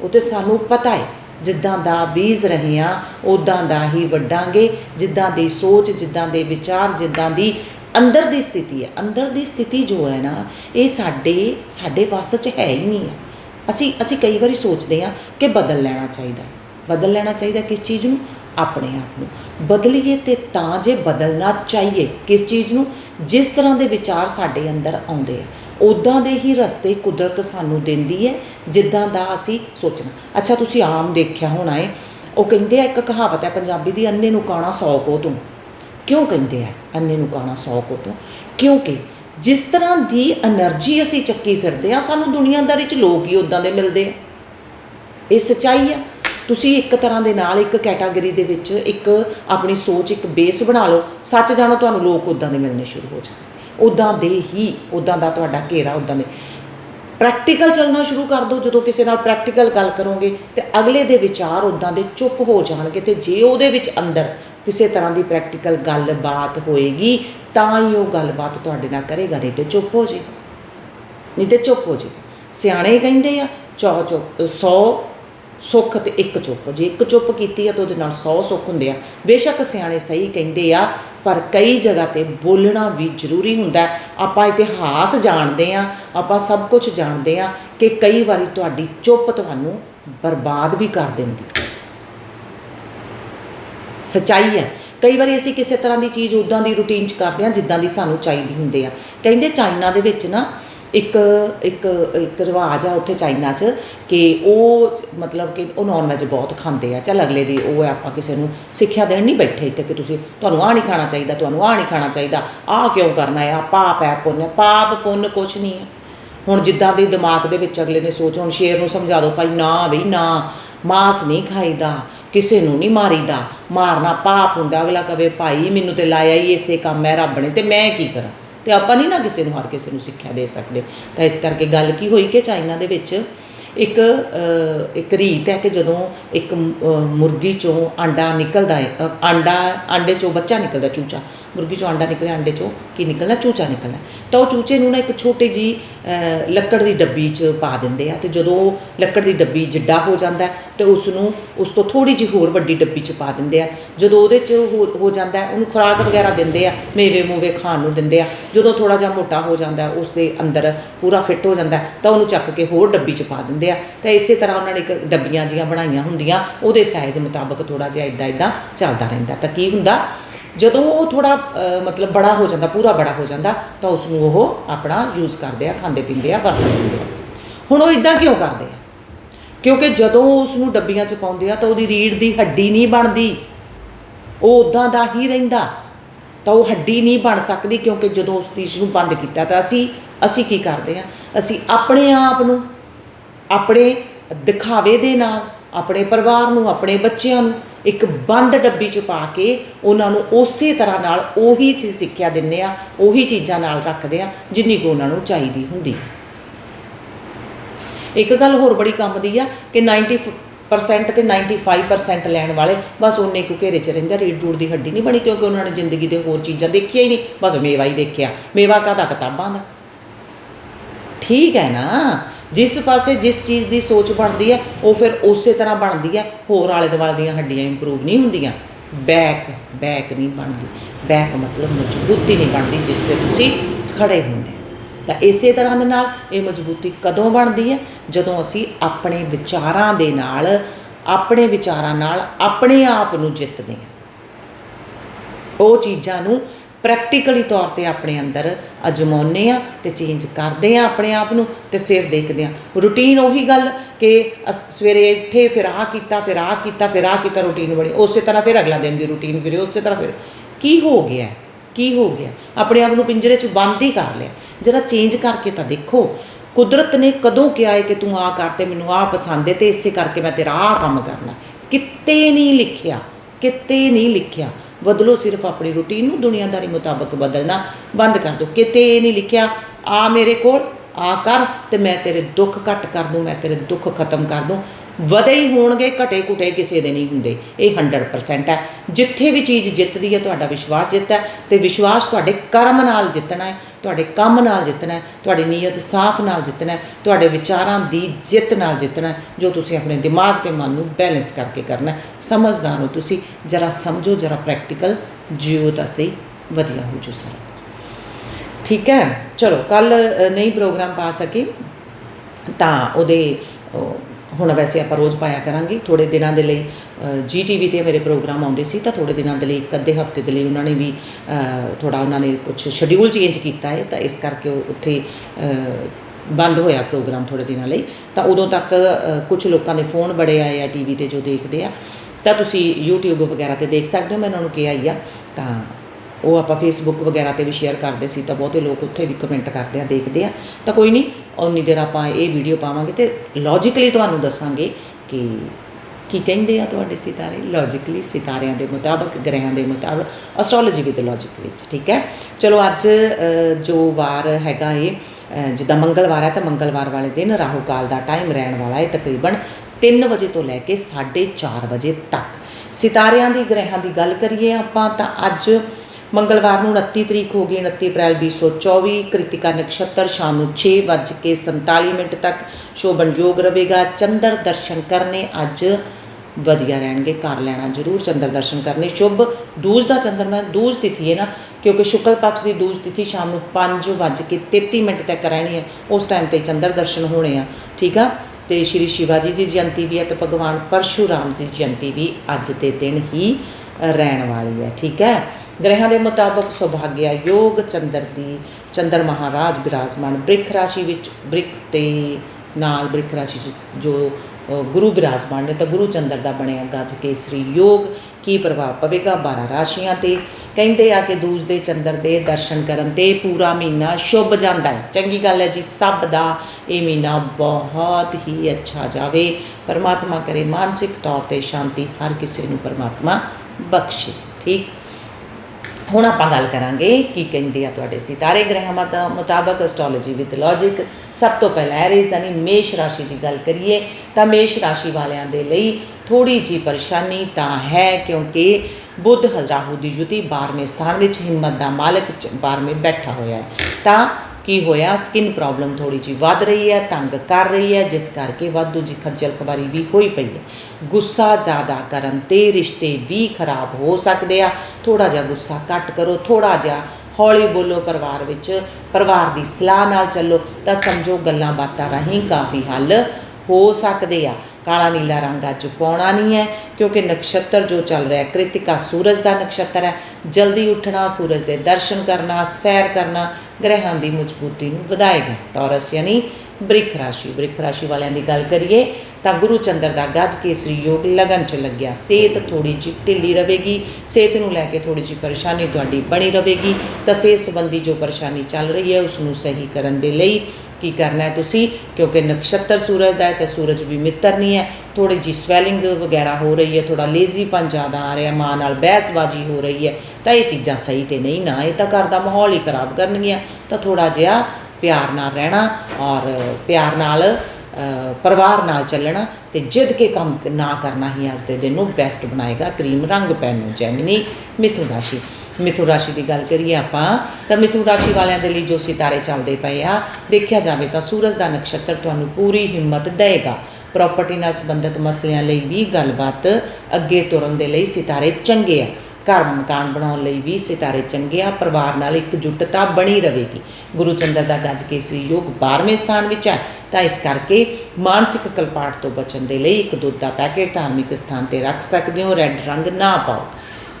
ਉਹ ਤੇ ਸਾਨੂੰ ਪਤਾ ਹੈ, ਜਿੱਦਾਂ ਦਾ ਬੀਜ ਰਹੇ ਆ ਉਦਾਂ ਦਾ ਹੀ ਵੱਡਾਂਗੇ ਜਿੱਦਾਂ ਦੀ ਸੋਚ, ਜਿੱਦਾਂ ਦੇ ਵਿਚਾਰ, ਜਿੱਦਾਂ ਦੀ ਅੰਦਰ ਦੀ ਸਥਿਤੀ ਹੈ। ਅੰਦਰ ਦੀ ਸਥਿਤੀ ਜੋ ਹੈ ਨਾ, ਇਹ ਸਾਡੇ ਸਾਡੇ ਵੱਸ 'ਚ ਹੈ ਹੀ ਨਹੀਂ ਹੈ। ਅਸੀਂ ਅਸੀਂ ਕਈ ਵਾਰੀ ਸੋਚਦੇ ਹਾਂ ਕਿ ਬਦਲ ਲੈਣਾ ਚਾਹੀਦਾ ਬਦਲ ਲੈਣਾ ਚਾਹੀਦਾ ਕਿਸ ਚੀਜ਼ ਨੂੰ? ਆਪਣੇ ਆਪ ਨੂੰ। ਬਦਲੀਏ ਤੇ ਤਾਂ ਜੇ ਬਦਲਣਾ ਚਾਹੀਏ, ਕਿਸ ਚੀਜ਼ ਨੂੰ? ਜਿਸ ਤਰ੍ਹਾਂ ਦੇ ਵਿਚਾਰ ਸਾਡੇ ਅੰਦਰ ਆਉਂਦੇ ਆ। ਉਦਾਂ ਦੇ ਹੀ ਰਸਤੇ ਕੁਦਰਤ ਸਾਨੂੰ ਦਿੰਦੀ ਹੈ, ਜਿੱਦਾਂ ਦਾ ਅਸੀਂ ਸੋਚਣਾ। ਅੱਛਾ, ਤੁਸੀਂ ਆਮ ਦੇਖਿਆ ਹੋਣਾ ਹੈ ਉਹ ਕਹਿੰਦੇ ਆ, ਇੱਕ ਕਹਾਵਤ ਹੈ ਪੰਜਾਬੀ ਦੀ, ਅੰਨੇ ਨੂੰ ਕਾਣਾ ਸੌ ਕੋ ਤੂੰ। ਕਿਉਂ ਕਹਿੰਦੇ ਆ, ਅੰਨੇ ਨੂੰ ਕਾਣਾ ਸੌ ਕੋ ਤੂੰ? ਕਿਉਂਕਿ ਜਿਸ ਤਰ੍ਹਾਂ ਦੀ એનર્ਜੀ ਅਸੀਂ ਚੱਕੀ ਫਿਰਦੇ ਆ, ਸਾਨੂੰ ਦੁਨੀਆਦਾਰੀ 'ਚ ਲੋਕ ਹੀ ਉਦਾਂ ਦੇ ਮਿਲਦੇ ਆ। ਇਹ ਸਚਾਈ ਆ। ਤੁਸੀਂ ਇੱਕ ਤਰ੍ਹਾਂ ਦੇ ਨਾਲ ਇੱਕ ਕੈਟਾਗਰੀ ਦੇ ਵਿੱਚ ਇੱਕ ਆਪਣੀ ਸੋਚ, ਇੱਕ ਬੇਸ ਬਣਾ ਲਓ, ਸੱਚ ਜਾਣੋ ਤੁਹਾਨੂੰ ਲੋਕ ਉਦਾਂ ਦੇ ਮਿਲਣੇ ਸ਼ੁਰੂ ਹੋ ਜਾਣਗੇ। ਉਦਾਂ ਦੇ ਹੀ ਉਦਾਂ ਦਾ ਤੁਹਾਡਾ ਘੇਰਾ ਉਦਾਂ ਦੇ। ਪ੍ਰੈਕਟੀਕਲ ਚੱਲਣਾ ਸ਼ੁਰੂ ਕਰ ਦਿਓ, ਜਦੋਂ ਕਿਸੇ ਨਾਲ ਪ੍ਰੈਕਟੀਕਲ ਗੱਲ ਕਰੋਗੇ ਤੇ ਅਗਲੇ ਦੇ ਵਿਚਾਰ ਉਦਾਂ ਦੇ ਚੁੱਪ ਹੋ ਜਾਣਗੇ ਤੇ ਜੇ ਉਹਦੇ ਵਿੱਚ ਅੰਦਰ ਕਿਸੇ ਤਰ੍ਹਾਂ ਦੀ ਪ੍ਰੈਕਟੀਕਲ ਗੱਲਬਾਤ ਹੋਏਗੀ, ਤਾਂ ਹੀ ਉਹ ਗੱਲਬਾਤ ਤੁਹਾਡੇ ਨਾਲ ਕਰੇਗਾ, ਨਹੀਂ ਤੇ ਚੁੱਪ ਹੋ ਜਾਏਗਾ ਨਹੀਂ ਤੇ ਚੁੱਪ ਹੋ ਜਾਏਗਾ ਸਿਆਣੇ ਕਹਿੰਦੇ ਆ ਚੌ ਚੌ 100 ਸੁੱਖ ਤੇ ਇੱਕ ਚੁੱਪ। ਜੇ ਇੱਕ ਚੁੱਪ ਕੀਤੀ ਆ ਤਾਂ ਉਹਦੇ ਨਾਲ 100 ਸੁੱਖ ਹੁੰਦੇ ਆ। ਬੇਸ਼ੱਕ ਸਿਆਣੇ ਸਹੀ ਕਹਿੰਦੇ ਆ, ਪਰ ਕਈ ਜਗ੍ਹਾ ਤੇ ਬੋਲਣਾ ਵੀ ਜ਼ਰੂਰੀ ਹੁੰਦਾ ਆਪਾਂ ਇਤਿਹਾਸ ਜਾਣਦੇ ਆ, ਆਪਾਂ ਸਭ ਕੁਝ ਜਾਣਦੇ ਆ ਕਿ ਕਈ ਵਾਰੀ ਤੁਹਾਡੀ ਚੁੱਪ ਤੁਹਾਨੂੰ ਬਰਬਾਦ ਵੀ ਕਰ ਦਿੰਦੀ। ਸਚਾਈ ਹੈ। ਕਈ ਵਾਰੀ ਅਸੀਂ ਕਿਸੇ ਤਰ੍ਹਾਂ ਦੀ ਚੀਜ਼ ਉਦਾਂ ਦੀ ਰੂਟੀਨ ਚ ਕਰਦੇ ਹਾਂ ਜਿੱਦਾਂ ਦੀ ਸਾਨੂੰ ਚਾਹੀਦੀ ਹੁੰਦੀ ਆ। ਕਹਿੰਦੇ ਚਾਈਨਾ ਦੇ ਵਿੱਚ ਨਾ ਇੱਕ ਇੱਕ ਇੱਕ ਰਿਵਾਜ ਆ ਉੱਥੇ ਚਾਈਨਾ 'ਚ ਕਿ ਉਹ ਮਤਲਬ ਕਿ ਉਹ ਨਾਨ ਵੈਜ ਬਹੁਤ ਖਾਂਦੇ ਆ। ਚੱਲ ਅਗਲੇ ਦੀ ਉਹ ਹੈ, ਆਪਾਂ ਕਿਸੇ ਨੂੰ ਸਿੱਖਿਆ ਦੇਣ ਨਹੀਂ ਬੈਠੇ ਇੱਥੇ ਕਿ ਤੁਸੀਂ ਤੁਹਾਨੂੰ ਆਹ ਨਹੀਂ ਖਾਣਾ ਚਾਹੀਦਾ ਤੁਹਾਨੂੰ ਆਹ ਨਹੀਂ ਖਾਣਾ ਚਾਹੀਦਾ ਆਹ ਕਿਉਂ ਕਰਨਾ ਹੈ ਆ? ਪਾਪ ਹੈ ਪੁੰਨ ਹੈ। ਪਾਪ ਪੁੰਨ ਕੁਛ ਨਹੀਂ ਹੈ ਹੁਣ ਜਿੱਦਾਂ ਦੇ ਦਿਮਾਗ ਦੇ ਵਿੱਚ ਅਗਲੇ ਨੇ ਸੋਚ ਹੁਣ ਸ਼ੇਰ ਨੂੰ ਸਮਝਾ ਦਿਓ ਭਾਈ ਨਾ ਬਈ ਨਾ। ਮਾਸ ਨਹੀਂ ਖਾਈਦਾ ਕਿਸੇ ਨੂੰ ਨਹੀਂ ਮਾਰੀਦਾ। ਮਾਰਨਾ ਪਾਪ ਹੁੰਦਾ ਅਗਲਾ ਕਵੇ ਭਾਈ ਮੈਨੂੰ ਤੇ ਲਾਇਆ ਹੀ ਇਸੇ ਕੰਮ ਹੈ ਰੱਬ ਨੇ ਤੇ ਮੈਂ ਕੀ ਕਰਾਂ? ਤੇ ਆਪਾਂ ਨਹੀਂ ਨਾ ਕਿਸੇ ਨੂੰ ਹਰ ਕਿਸੇ ਨੂੰ ਸਿੱਖਿਆ ਦੇ ਸਕਦੇ। ਤਾਂ ਇਸ ਕਰਕੇ ਗੱਲ ਕੀ ਹੋਈ ਕਿ ਚਾਈਨਾ ਦੇ ਵਿੱਚ ਇੱਕ ਇੱਕ ਰੀਤ ਹੈ ਕਿ ਜਦੋਂ ਇੱਕ ਮੁਰਗੀ ਚੋਂ ਆਂਡਾ ਨਿਕਲਦਾ ਹੈ ਆਂਡਾ, ਆਂਡੇ ਚੋਂ ਬੱਚਾ ਨਿਕਲਦਾ ਚੂਚਾ ਮੁਰਗੀ ਚੋਂ ਆਂਡਾ ਨਿਕਲਿਆ, ਆਂਡੇ ਚੋਂ ਕੀ ਨਿਕਲਣਾ? ਚੂਚਾ ਨਿਕਲਣਾ। ਤਾਂ ਉਹ ਚੂਚੇ ਨੂੰ ਨਾ ਇੱਕ ਛੋਟੀ ਜੀ ਲੱਕੜ ਦੀ ਡੱਬੀ 'ਚ ਪਾ ਦਿੰਦੇ ਆ ਤੇ ਜਦੋਂ ਉਹ ਲੱਕੜ ਦੀ ਡੱਬੀ ਜਿੱਡਾ ਹੋ ਜਾਂਦਾ ਹੈ, ਤੇ ਉਸ ਨੂੰ ਉਸ ਤੋਂ ਥੋੜੀ ਜਿਹੀ ਹੋਰ ਵੱਡੀ ਡੱਬੀ 'ਚ ਪਾ ਦਿੰਦੇ ਆ। ਜਦੋਂ ਉਹਦੇ 'ਚ ਹੋ ਹੋ ਜਾਂਦਾ ਉਹਨੂੰ ਖੁਰਾਕ ਵਗੈਰਾ ਦਿੰਦੇ ਆ, ਮੇਵੇ ਮੂਵੇ ਖਾਣ ਨੂੰ ਦਿੰਦੇ ਆ। ਜਦੋਂ ਥੋੜਾ ਜਿਹਾ ਮੋਟਾ ਹੋ ਜਾਂਦਾ, ਉਸ ਦੇ ਅੰਦਰ ਪੂਰਾ ਫਿੱਟ ਹੋ ਜਾਂਦਾ ਤਾਂ ਉਹਨੂੰ ਚੱਕ ਕੇ ਹੋਰ ਡੱਬੀ 'ਚ ਪਾ ਦਿੰਦੇ ਆ। ਤਾਂ ਇਸੇ ਤਰ੍ਹਾਂ ਉਹਨਾਂ ਨੇ ਇੱਕ ਡੱਬੀਆਂ ਜੀਆਂ ਬਣਾਈਆਂ ਹੁੰਦੀਆਂ, ਉਹਦੇ ਸਾਈਜ਼ ਮੁਤਾਬਕ ਥੋੜਾ ਜਿਹਾ ਇਦਾਂ ਇਦਾਂ ਚੱਲਦਾ ਰਹਿੰਦਾ ਤਾਂ ਕੀ ਹੁੰਦਾ? ਜਦੋਂ ਉਹ ਥੋੜਾ ਮਤਲਬ ਬੜਾ ਹੋ ਜਾਂਦਾ, ਪੂਰਾ ਬੜਾ ਹੋ ਜਾਂਦਾ, ਤਾਂ ਉਸ ਨੂੰ ਉਹ ਆਪਣਾ ਯੂਜ਼ ਕਰਦੇ ਆ, ਖਾਂਦੇ ਪੀਂਦੇ ਆ, ਵਰਤਦੇ ਆ। ਹੁਣ ਉਹ ਇਦਾਂ ਕਿਉਂ ਕਰਦੇ ਆ? ਕਿਉਂਕਿ ਜਦੋਂ ਉਸ ਨੂੰ ਡੱਬੀਆਂ 'ਚ ਪਾਉਂਦੇ ਆ ਤਾਂ ਉਹਦੀ ਰੀੜ ਦੀ ਹੱਡੀ ਨਹੀਂ ਬਣਦੀ। ਉਹ ਉਦਾਂ ਦਾ ਹੀ ਰਹਿੰਦਾ। ਤਾਂ ਉਹ ਹੱਡੀ ਨਹੀਂ ਬਣ ਸਕਦੀ ਕਿਉਂਕਿ ਜਦੋਂ ਉਸ ਚੀਜ਼ ਨੂੰ ਬੰਦ ਕੀਤਾ ਤਾਂ ਅਸੀਂ ਅਸੀਂ ਕੀ ਕਰਦੇ ਆ? ਅਸੀਂ ਆਪਣੇ ਆਪ ਨੂੰ, ਆਪਣੇ ਦਿਖਾਵੇ ਦੇ ਨਾਲ, ਆਪਣੇ ਪਰਿਵਾਰ ਨੂੰ, ਆਪਣੇ ਬੱਚਿਆਂ ਨੂੰ ਇੱਕ ਬੰਦ ਡੱਬੀ 'ਚ ਪਾ ਕੇ ਉਹਨਾਂ ਨੂੰ ਉਸੇ ਤਰ੍ਹਾਂ ਨਾਲ ਉਹੀ ਚੀਜ਼ ਸਿੱਖਿਆ ਦਿੰਨੇ ਆ, ਉਹੀ ਚੀਜ਼ਾਂ ਨਾਲ ਰੱਖਦੇ ਆ, ਜਿੰਨੀ ਕੁ ਉਹਨਾਂ ਨੂੰ ਚਾਹੀਦੀ ਹੁੰਦੀ। ਇੱਕ ਗੱਲ ਹੋਰ ਬੜੀ ਕੰਮ ਦੀ ਆ ਕਿ 90% ਤੇ 95% ਲੈਣ ਵਾਲੇ ਬਸ ਉਹਨੇ ਕੁ ਘੇਰੇ 'ਚ ਰਹਿੰਦੇ ਰੀੜ ਰੂੜ ਦੀ ਹੱਡੀ ਨਹੀਂ ਬਣੀ ਕਿਉਂਕਿ ਉਹਨਾਂ ਨੇ ਜ਼ਿੰਦਗੀ ਦੇ ਹੋਰ ਚੀਜ਼ਾਂ ਦੇਖੀਆਂ ਹੀ ਨਹੀਂ, ਬਸ ਮੇਵਾ ਹੀ ਦੇਖਿਆ। ਮੇਵਾ ਕਾਹਦਾ ਕਿਤਾਬਾਂ ਦਾ? ਠੀਕ ਹੈ ਨਾ? ਜਿਸ ਪਾਸੇ ਜਿਸ ਚੀਜ਼ ਦੀ ਸੋਚ ਬਣਦੀ ਹੈ ਉਹ ਫਿਰ ਉਸੇ ਤਰ੍ਹਾਂ ਬਣਦੀ ਹੈ ਹੋਰ ਆਲੇ ਦੁਆਲੇ ਦੀਆਂ ਹੱਡੀਆਂ ਇੰਪਰੂਵ ਨਹੀਂ ਹੁੰਦੀਆਂ। ਬੈਕ ਬੈਕ ਨਹੀਂ ਬਣਦੀ। ਬੈਕ ਮਤਲਬ ਮਜ਼ਬੂਤੀ ਨਹੀਂ ਬਣਦੀ ਜਿਸ ਤੇ ਤੁਸੀਂ ਖੜੇ ਹੁੰਦੇ। ਤਾਂ ਇਸੇ ਤਰ੍ਹਾਂ ਦੇ ਨਾਲ ਇਹ ਮਜ਼ਬੂਤੀ ਕਦੋਂ ਬਣਦੀ ਹੈ ਜਦੋਂ ਅਸੀਂ ਆਪਣੇ ਵਿਚਾਰਾਂ ਦੇ ਨਾਲ, ਆਪਣੇ ਵਿਚਾਰਾਂ ਨਾਲ ਆਪਣੇ ਆਪ ਨੂੰ ਜਿੱਤਦੇ ਹਾਂ ਉਹ ਚੀਜ਼ਾਂ ਨੂੰ ਪ੍ਰੈਕਟੀਕਲੀ ਤੌਰ ਤੇ ਆਪਣੇ ਅੰਦਰ ਅਜਮਾਉਂਦੇ ਆ ਤੇ ਚੇਂਜ ਕਰਦੇ ਆ ਆਪਣੇ ਆਪ ਨੂੰ ਤੇ ਫਿਰ ਦੇਖਦੇ ਆ ਰੂਟੀਨ ਉਹੀ ਗੱਲ ਕਿ ਅਸ- ਸਵੇਰੇ ਉੱਠੇ, ਫਿਰ ਆਹ ਕੀਤਾ, ਫਿਰ ਆਹ ਕੀਤਾ, ਫਿਰ ਆਹ ਕੀਤਾ ਰੂਟੀਨ ਬਣੀ। ਉਸੇ ਤਰ੍ਹਾਂ ਫਿਰ ਅਗਲਾ ਦਿਨ ਦੀ ਰੂਟੀਨ ਫਿਰ, ਉਸੇ ਤਰ੍ਹਾਂ ਫਿਰ। ਕੀ ਹੋ ਗਿਆ? ਕੀ ਹੋ ਗਿਆ? ਆਪਣੇ ਆਪ ਨੂੰ ਪਿੰਜਰੇ 'ਚ ਬੰਦ ਹੀ ਕਰ ਲਿਆ। ਜਰਾ ਚੇਂਜ ਕਰਕੇ ਤਾਂ ਦੇਖੋ। ਕੁਦਰਤ ਨੇ ਕਦੋਂ ਕਿਹਾ ਹੈ ਕਿ ਤੂੰ ਆਹ ਕਰ ਤੇ ਮੈਨੂੰ ਆਹ ਪਸੰਦ ਹੈ ਤੇ ਇਸੇ ਕਰਕੇ ਮੈਂ ਤੇਰਾ ਆਹ ਕੰਮ ਕਰਨਾ। ਕਿਤੇ ਨਹੀਂ ਲਿਖਿਆ, ਕਿਤੇ ਨਹੀਂ ਲਿਖਿਆ। ਬਦਲੋ ਸਿਰਫ ਆਪਣੀ ਰੁਟੀਨ ਨੂੰ ਦੁਨੀਆਦਾਰੀ ਮੁਤਾਬਕ ਬਦਲਣਾ। ਬੰਦ ਕਰ ਦਿਓ। ਕਿਤੇ ਇਹ ਨਹੀਂ ਲਿਖਿਆ, ਆ ਮੇਰੇ ਕੋਲ, ਆ ਕਰ ਤੇ ਮੈਂ ਤੇਰੇ ਦੁੱਖ ਘੱਟ ਕਰ ਦੂੰ, ਮੈਂ ਤੇਰੇ ਦੁੱਖ ਖਤਮ ਕਰ ਦੂੰ। ਵਧੇ ਹੀ ਹੋਣਗੇ, ਘਟੇ ਘੁਟੇ ਕਿਸੇ ਦੇ ਨਹੀਂ ਹੁੰਦੇ। ਇਹ 100% ਹੈ। ਜਿੱਥੇ ਵੀ ਚੀਜ਼ ਜਿੱਤਦੀ ਹੈ, ਤੁਹਾਡਾ ਵਿਸ਼ਵਾਸ ਜਿੱਤਦਾ ਹੈ ਤੇ ਵਿਸ਼ਵਾਸ ਤੁਹਾਡੇ ਕਰਮ ਨਾਲ ਜਿੱਤਣਾ ਹੈ, ਤੁਹਾਡੇ ਕੰਮ ਨਾਲ ਜਿੱਤਣਾ ਹੈ, ਤੁਹਾਡੀ ਨੀਅਤ ਸਾਫ਼ ਨਾਲ ਜਿੱਤਣਾ ਹੈ, ਤੁਹਾਡੇ ਵਿਚਾਰਾਂ ਦੀ ਜਿੱਤ ਨਾਲ ਜਿੱਤਣਾ ਹੈ, ਜੋ ਤੁਸੀਂ ਆਪਣੇ ਦਿਮਾਗ ਤੇ ਮਨ ਨੂੰ ਬੈਲੈਂਸ ਕਰਕੇ ਕਰਨਾ ਹੈ। ਸਮਝਦਾਰ ਹੋ ਤੁਸੀਂ, ਜਰਾ ਸਮਝੋ, ਜਰਾ ਪ੍ਰੈਕਟੀਕਲ ਜਿਓ ਤਾਂ ਸਹੀ, ਵਧੀਆ ਹੋ ਜੋ ਸਾਰਾ। ਠੀਕ ਹੈ? ਚਲੋ ਕੱਲ ਨਹੀਂ ਪ੍ਰੋਗਰਾਮ ਪਾ ਸਕੇ ਤਾਂ ਉਹਦੇ ਹੁਣ ਵੈਸੇ ਆਪਾਂ ਰੋਜ਼ ਪਾਇਆ ਕਰਾਂਗੇ ਥੋੜੇ ਦਿਨਾਂ ਦੇ ਲਈ ਜੀਟੀਵੀ ਤੇ ਮੇਰੇ ਪ੍ਰੋਗਰਾਮ ਆਉਂਦੇ ਸੀ, ਤਾਂ ਥੋੜੇ ਦਿਨਾਂ ਦੇ ਲਈ ਇੱਕ ਅੱਧੇ ਹਫ਼ਤੇ ਦੇ ਲਈ ਉਹਨਾਂ ਨੇ ਵੀ ਥੋੜਾ ਉਹਨਾਂ ਨੇ ਕੁਝ ਸ਼ਡਿਊਲ ਚੇਂਜ ਕੀਤਾ ਹੈ, ਤਾਂ ਇਸ ਕਰਕੇ ਉਹ ਉੱਥੇ ਬੰਦ ਹੋਇਆ ਪ੍ਰੋਗਰਾਮ ਥੋੜੇ ਦਿਨਾਂ ਲਈ। ਤਾਂ ਉਦੋਂ ਤੱਕ ਕੁਝ ਲੋਕਾਂ ਦੇ ਫੋਨ ਬੜੇ ਆਏ ਆ ਟੀਵੀ ਤੇ ਜੋ ਦੇਖਦੇ ਆ। ਤਾਂ ਤੁਸੀਂ YouTube ਵਗੈਰਾ ਤੇ ਦੇਖ ਸਕਦੇ ਹੋ, ਮੈਂ ਉਹਨਾਂ ਨੂੰ ਕਿਹਾ ਹੀ ਆ। ਤਾਂ ਉਹ ਆਪਾਂ ਫੇਸਬੁੱਕ ਵਗੈਰਾ ਤੇ ਵੀ ਸ਼ੇਅਰ ਕਰਦੇ ਸੀ, ਤਾਂ ਬਹੁਤੇ ਲੋਕ ਉੱਥੇ ਵੀ ਕਮੈਂਟ ਕਰਦੇ ਆ, ਦੇਖਦੇ ਆ। ਤਾਂ ਕੋਈ ਨਹੀਂ ਉਨੀ ਦੇਰ ਆਪਾਂ ਇਹ ਵੀਡੀਓ ਪਾਵਾਂਗੇ ਤੇ ਲੌਜੀਕਲੀ ਤੁਹਾਨੂੰ ਦੱਸਾਂਗੇ ਕਿ ਕੀ ਕਹਿੰਦੇ ਆ ਤੁਹਾਡੇ ਸਿਤਾਰੇ? ਲੌਜੀਕਲੀ ਸਿਤਾਰਿਆਂ ਦੇ ਮੁਤਾਬਕ, ਗ੍ਰਹਿਆਂ ਦੇ ਮੁਤਾਬਕ ਐਸਟ੍ਰੋਲੋਜੀ ਵਿਦ ਲੌਜੀਕ ਵਿੱਚ, ਠੀਕ ਹੈ? ਚਲੋ ਅੱਜ ਜੋ ਵਾਰ ਹੈਗਾ ਇਹ ਜਿੱਦਾਂ ਮੰਗਲਵਾਰ ਹੈ ਤਾਂ ਮੰਗਲਵਾਰ ਵਾਲੇ ਦਿਨ ਰਾਹੂ ਕਾਲ ਦਾ ਟਾਈਮ ਰਹਿਣ ਵਾਲਾ ਹੈ ਤਕਰੀਬਨ 3 ਵਜੇ ਤੋਂ ਲੈ ਕੇ 4:30 ਵਜੇ ਤੱਕ। ਸਿਤਾਰਿਆਂ ਦੀ, ਗ੍ਰਹਿਆਂ ਦੀ ਗੱਲ ਕਰੀਏ ਆਪਾਂ ਤਾਂ ਅੱਜ ਮੰਗਲਵਾਰ ਨੂੰ 29 ਤਰੀਕ ਹੋ ਗਈ 29 ਅਪ੍ਰੈਲ 2024 ਕ੍ਰਿਤਿਕਾ ਨਕਸ਼ਤਰ ਸ਼ਾਮ ਨੂੰ 6:47 ਮਿੰਟ ਤੱਕ ਸ਼ੋਭਨ ਯੋਗ ਰਹੇਗਾ। ਚੰਦਰ ਦਰਸ਼ਨ ਕਰਨੇ ਅੱਜ ਵਧੀਆ ਰਹਿਣਗੇ ਕਰ ਲੈਣਾ ਜ਼ਰੂਰ ਚੰਦਰ ਦਰਸ਼ਨ ਕਰਨੇ। ਸ਼ੁਭ ਦੂਜ ਦਾ ਚੰਦਰਮਾ ਦੂਜ ਤਿਥੀ ਹੈ ਨਾ, ਕਿਉਂਕਿ ਸ਼ੁਕਲ ਪਕਸ਼ ਦੀ ਦੂਜ ਤਿਥੀ ਸ਼ਾਮ ਨੂੰ 5:33 ਮਿੰਟ ਤੱਕ ਰਹਿਣੀ ਹੈ। ਉਸ ਟਾਈਮ ਤੇ ਚੰਦਰ ਦਰਸ਼ਨ ਹੋਣੇ ਆ, ਠੀਕ ਆ? ਤੇ ਸ਼੍ਰੀ ਸ਼ਿਵਾਜੀ ਦੀ ਜਯੰਤੀ ਵੀ ਹੈ ਤੇ ਭਗਵਾਨ ਪਰਸ਼ੂਰਾਮ ਦੀ ਜਯੰਤੀ ਵੀ ਅੱਜ ਦੇ ਦਿਨ ਹੀ ਰਹਿਣ ਵਾਲੀ ਹੈ, ਠੀਕ ਹੈ? ਗ੍ਰਹਿਾਂ ਦੇ ਮੁਤਾਬਕ ਸੁਭਾਗਿਆ ਯੋਗ ਚੰਦਰ ਦੀ, ਚੰਦਰ ਮਹਾਰਾਜ ਬਿਰਾਜਮਾਨ ਬ੍ਰਿਖ ਰਾਸ਼ੀ ਵਿੱਚ, ਬ੍ਰਿਖ ਤੇ ਨਾਲ ਬ੍ਰਿਖ ਰਾਸ਼ੀ 'ਚ ਜੋ ਗੁਰੂ ਬਿਰਾਜਮਾਨ ਨੇ ਤਾਂ ਗੁਰੂ ਚੰਦਰ ਦਾ ਬਣਿਆ ਗੱਜ ਕੇਸਰੀ ਯੋਗ, ਕੀ ਪ੍ਰਭਾਵ ਪਵੇਗਾ? 12 ਰਾਸ਼ੀਆਂ ਤੇ ਕਹਿੰਦੇ ਆ ਕਿ ਦੂਜ ਦੇ ਚੰਦਰ ਦੇ ਦਰਸ਼ਨ ਕਰਨ ਤੇ ਪੂਰਾ ਮਹੀਨਾ ਸ਼ੁਭ ਜਾਂਦਾ ਹੈ। ਚੰਗੀ ਗੱਲ ਹੈ ਜੀ, ਸਭ ਦਾ ਇਹ ਮਹੀਨਾ ਬਹੁਤ ਹੀ ਅੱਛਾ ਜਾਵੇ। ਪਰਮਾਤਮਾ ਕਰੇ ਮਾਨਸਿਕ ਤੌਰ ਤੇ ਸ਼ਾਂਤੀ, ਹਰ ਕਿਸੇ ਨੂੰ ਪਰਮਾਤਮਾ ਬਖਸ਼ੇ। ਠੀਕ? ਹੁਣ ਆਪਾਂ ਗੱਲ ਕਰਾਂਗੇ ਕੀ ਕਹਿੰਦੇ ਆ ਤੁਹਾਡੇ ਸਿਤਾਰੇ ਗ੍ਰਹਿ ਮਤਾ ਮੁਤਾਬਕ ਐਸਟ੍ਰੋਲੋਜੀ ਵਿਦ ਲੌਜੀਕ ਸਭ ਤੋਂ ਪਹਿਲਾਂ ਐਰੀਜ਼ ਯਾਨੀ ਮੇਸ਼ ਰਾਸ਼ੀ ਦੀ ਗੱਲ ਕਰੀਏ ਤਾਂ ਮੇਸ਼ ਰਾਸ਼ੀ ਵਾਲਿਆਂ ਦੇ ਲਈ ਥੋੜੀ ਜੀ ਪਰੇਸ਼ਾਨੀ ਤਾਂ ਹੈ ਕਿਉਂਕਿ ਬੁੱਧ ਰਾਹੂ ਦੀ ਯੁਤੀ 12ਵੇਂ ਸਥਾਨ ਵਿੱਚ, ਹਿੰਮਤ ਦਾ ਮਾਲਕ 12ਵੇਂ ਬੈਠਾ ਹੋਇਆ ਹੈ। ਤਾਂ ਕੀ ਹੋਇਆ? ਸਕਿਨ ਪ੍ਰੋਬਲਮ ਥੋੜੀ ਜੀ ਵੱਧ ਰਹੀ ਹੈ, ਤੰਗ ਕਰ ਰਹੀ ਹੈ, ਜਿਸ ਕਰਕੇ ਵਾਧੂ ਜੀ ਖੱਜਲ ਖਵਾਰੀ ਵੀ ਹੋਈ ਪਈ ਹੈ। ਗੁੱਸਾ ਜ਼ਿਆਦਾ ਕਰਨ ਤੇ ਰਿਸ਼ਤੇ ਵੀ ਖਰਾਬ ਹੋ ਸਕਦੇ ਆ। ਥੋੜਾ ਜਿਹਾ ਗੁੱਸਾ ਘੱਟ ਕਰੋ ਥੋੜਾ ਜਿਹਾ ਹੌਲੀ ਬੋਲੋ ਪਰਿਵਾਰ ਵਿੱਚ, ਪਰਿਵਾਰ ਦੀ ਸਲਾਹ ਨਾਲ ਚੱਲੋ ਤਾਂ ਸਮਝੋ ਗੱਲਾਂ ਬਾਤਾਂ ਰਾਹੀਂ ਕਾਫੀ ਹੱਲ ਹੋ ਸਕਦੇ ਆ। ਕਾਲਾ ਨੀਲਾ ਰੰਗ ਅੱਜ ਪਾਉਣਾ ਨਹੀਂ ਹੈ ਕਿਉਂਕਿ ਨਕਸ਼ਤਰ ਜੋ ਚੱਲ ਰਿਹਾ ਹੈ, ਕ੍ਰਿਤਿਕਾ ਸੂਰਜ ਦਾ ਨਕਸ਼ਤਰ ਹੈ। ਜਲਦੀ ਉੱਠਣਾ ਸੂਰਜ ਦੇ ਦਰਸ਼ਨ ਕਰਨਾ ਸੈਰ ਕਰਨਾ ਗ੍ਰਹਿਾਂ ਦੀ ਮਜ਼ਬੂਤੀ ਨੂੰ ਵਧਾਏਗਾ। ਟੌਰਸ ਯਾਨੀ ਬ੍ਰਿਖ ਰਾਸ਼ੀ ਬ੍ਰਿਖ ਰਾਸ਼ੀ ਵਾਲਿਆਂ ਦੀ ਗੱਲ ਕਰੀਏ ਤਾਂ ਗੁਰੂ ਚੰਦਰ ਦਾ ਗੱਜ ਕੇਸਰੀ ਯੋਗ ਲਗਨ ਚ ਲੱਗਿਆ। ਸਿਹਤ ਥੋੜੀ ਜਿਹੀ ਢਿੱਲੀ ਰਹੇਗੀ ਸਿਹਤ ਨੂੰ ਲੈ ਕੇ ਥੋੜੀ ਜਿਹੀ ਪਰੇਸ਼ਾਨੀ ਤੁਹਾਡੀ ਬਣੀ ਰਹੇਗੀ ਤਾਂ ਸਿਹਤ ਸੰਬੰਧੀ ਜੋ ਪਰੇਸ਼ਾਨੀ ਚੱਲ ਰਹੀ ਹੈ ਉਸ ਨੂੰ ਸਹੀ ਕਰਨ ਦੇ ਲਈ ਕੀ ਕਰਨਾ ਹੈ ਤੁਸੀਂ? ਕਿਉਂਕਿ ਨਕਸ਼ਤਰ ਸੂਰਜ ਦਾ ਹੈ ਤੇ ਸੂਰਜ ਵੀ ਮਿੱਤਰ ਨਹੀਂ ਹੈ। ਥੋੜੀ ਜੀ ਸਵੈਲਿੰਗ ਵਗੈਰਾ ਹੋ ਰਹੀ ਹੈ ਥੋੜਾ ਲੇਜ਼ੀਪਨ ਜ਼ਿਆਦਾ ਆ ਰਿਹਾ, ਮਾਂ ਨਾਲ ਬਹਿਸਬਾਜ਼ੀ ਹੋ ਰਹੀ ਹੈ। ਤਾਂ ਇਹ ਚੀਜ਼ਾਂ ਸਹੀ ਤੇ ਨਹੀਂ, ਨਾ ਇਹ ਤਾਂ ਘਰ ਦਾ ਮਾਹੌਲ ਹੀ ਖਰਾਬ ਕਰਨਗੀਆਂ। ਤਾਂ ਥੋੜਾ ਜਿਹਾ ਪਿਆਰ ਨਾਲ ਰਹਿਣਾ ਔਰ ਪਿਆਰ ਨਾਲ ਪਰਿਵਾਰ ਨਾਲ ਚੱਲਣਾ ਤੇ ਜਿੱਦ ਕੇ ਕੰਮ ਨਾ ਕਰਨਾ ਹੀ ਅੱਜ ਦੇ ਦਿਨ ਨੂੰ ਬੈਸਟ ਬਣਾਏਗਾ। ਕਰੀਮ, ਰੰਗ, ਪੈਨ ਨੂੰ ਜੈਮਿਨੀ, ਮਿਥੁਨ ਰਾਸ਼ੀ। ਮਿਥੁਨ ਰਾਸ਼ੀ ਦੀ ਗੱਲ ਕਰੀਏ ਆਪਾਂ, ਤਾਂ ਮਿਥੁਨ ਰਾਸ਼ੀ ਵਾਲਿਆਂ ਦੇ ਲਈ ਜੋ ਸਿਤਾਰੇ ਚੱਲਦੇ ਪਏ ਆ, ਦੇਖਿਆ ਜਾਵੇ ਤਾਂ ਸੂਰਜ ਦਾ ਨਕਸ਼ਤਰ ਤੁਹਾਨੂੰ ਪੂਰੀ ਹਿੰਮਤ ਦੇਵੇਗਾ। ਪ੍ਰਾਪਰਟੀ ਨਾਲ ਸੰਬੰਧਿਤ ਮਸਲਿਆਂ ਲਈ ਵੀ ਗੱਲਬਾਤ, ਅੱਗੇ ਤੁਰਨ ਦੇ ਲਈ ਸਿਤਾਰੇ ਚੰਗੇ ਆ। ਘਰ ਮਕਾਨ ਬਣਾਉਣ ਲਈ ਵੀ ਸਿਤਾਰੇ ਚੰਗੇ ਆ, ਪਰਿਵਾਰ ਨਾਲ ਇਕਜੁੱਟਤਾ ਬਣੀ ਰਹੇਗੀ। ਗੁਰੂ ਚੰਦਰ ਦਾ ਗੱਜ ਕੇਸਰੀ ਯੋਗ 12ਵੇਂ ਸਥਾਨ ਵਿੱਚ ਹੈ, ਤਾਂ ਇਸ ਕਰਕੇ ਮਾਨਸਿਕ ਕਲਪਾਟ ਤੋਂ ਬਚਣ ਦੇ ਲਈ ਇੱਕ ਦੁੱਧ ਦਾ ਪੈਕੇਟ ਧਾਰਮਿਕ ਸਥਾਨ ਤੇ ਰੱਖ ਸਕਦੇ ਹੋ, ਰੈੱਡ ਰੰਗ ਨਾ ਪਾਓ।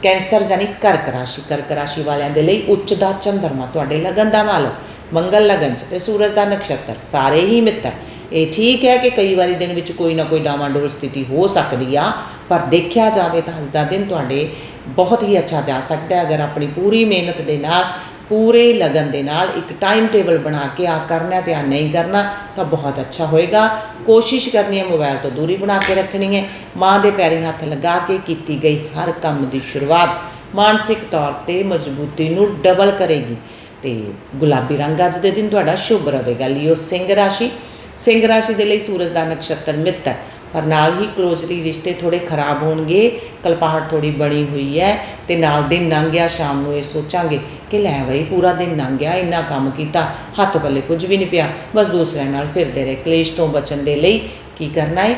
ਕੈਂਸਰ ਜਾਨੀ ਕਰਕ ਰਾਸ਼ੀ ਕਰਕ ਰਾਸ਼ੀ ਵਾਲਿਆਂ ਦੇ ਲਈ ਉੱਚ ਦਾ ਚੰਦਰਮਾ, ਤੁਹਾਡੇ ਲਗਨ ਦਾ ਮਾਲਕ, ਮੰਗਲ ਲਗਨ ਚ ਤੇ ਸੂਰਜ ਦਾ ਨਕਸ਼ਤਰ, ਸਾਰੇ ਹੀ ਮਿੱਤਰ। ਇਹ ਠੀਕ ਹੈ ਕਿ ਕਈ ਵਾਰੀ ਦਿਨ ਵਿੱਚ ਕੋਈ ਨਾ ਕੋਈ ਡਾਵਾਂਡੋਲ ਸਥਿਤੀ ਹੋ ਸਕਦੀ ਆ, ਪਰ ਦੇਖਿਆ ਜਾਵੇ ਤਾਂ ਅੱਜ ਦਾ ਦਿਨ ਤੁਹਾਡੇ ਬਹੁਤ ਹੀ ਅੱਛਾ ਜਾ ਸਕਦਾ ਹੈ, ਅਗਰ ਆਪਣੀ ਪੂਰੀ ਮਿਹਨਤ ਦੇ ਨਾਲ ਪੂਰੇ ਲਗਨ ਦੇ ਨਾਲ ਇੱਕ ਟਾਈਮ ਟੇਬਲ ਬਣਾ ਕੇ ਆ ਕਰਨਾ ਤੇ ਆ ਨਹੀਂ ਕਰਨਾ ਤਾਂ ਬਹੁਤ ਅੱਛਾ ਹੋਏਗਾ। ਕੋਸ਼ਿਸ਼ ਕਰਨੀ ਹੈ ਮੋਬਾਈਲ ਤੋਂ ਦੂਰੀ ਬਣਾ ਕੇ ਰੱਖਣੀ ਹੈ। ਮਾਂ ਦੇ ਪੈਰੀ ਹੱਥ ਲਗਾ ਕੇ ਕੀਤੀ ਗਈ ਹਰ ਕੰਮ ਦੀ ਸ਼ੁਰੂਆਤ ਮਾਨਸਿਕ ਤੌਰ ਤੇ ਮਜ਼ਬੂਤੀ ਨੂੰ ਡਬਲ ਕਰੇਗੀ। ਤੇ ਗੁਲਾਬੀ ਰੰਗ ਅੱਜ ਦੇ ਦਿਨ ਤੁਹਾਡਾ ਸ਼ੁਭ ਰਹੇਗਾ। ਲਿਓ ਸਿੰਘ ਰਾਸ਼ੀ। ਸਿੰਘ ਰਾਸ਼ੀ ਦੇ ਲਈ ਸੂਰਜ ਦਾ ਨਕਸ਼ਤਰ ਮਿੱਤ ਹੈ। ਪਰ ਨਾਲ ਹੀ ਕਲੋਜ਼ਲੀ ਰਿਸ਼ਤੇ ਥੋੜੇ ਖਰਾਬ ਹੋਣਗੇ। ਕਲਪਾਹਟ ਥੋੜੀ ਬਣੀ ਹੋਈ ਹੈ ਤੇ ਨਾਲ ਦਿਨ ਲੰਘ ਗਿਆ ਸ਼ਾਮ ਨੂੰ ਇਹ ਸੋਚਾਂਗੇ ਕਿ ਲੈ ਬਈ, ਪੂਰਾ ਦਿਨ ਲੰਘ ਗਿਆ, ਇੰਨਾ ਕੰਮ ਕੀਤਾ, ਹੱਥ ਪੱਲੇ ਕੁਝ ਵੀ ਨਹੀਂ ਪਿਆ। ਬਸ ਦੂਸਰਿਆਂ ਨਾਲ ਫਿਰਦੇ ਰਹੇ, ਕਲੇਸ਼ ਤੋਂ ਬਚਣ ਦੇ ਲਈ ਕੀ ਕਰਨਾ ਹੈ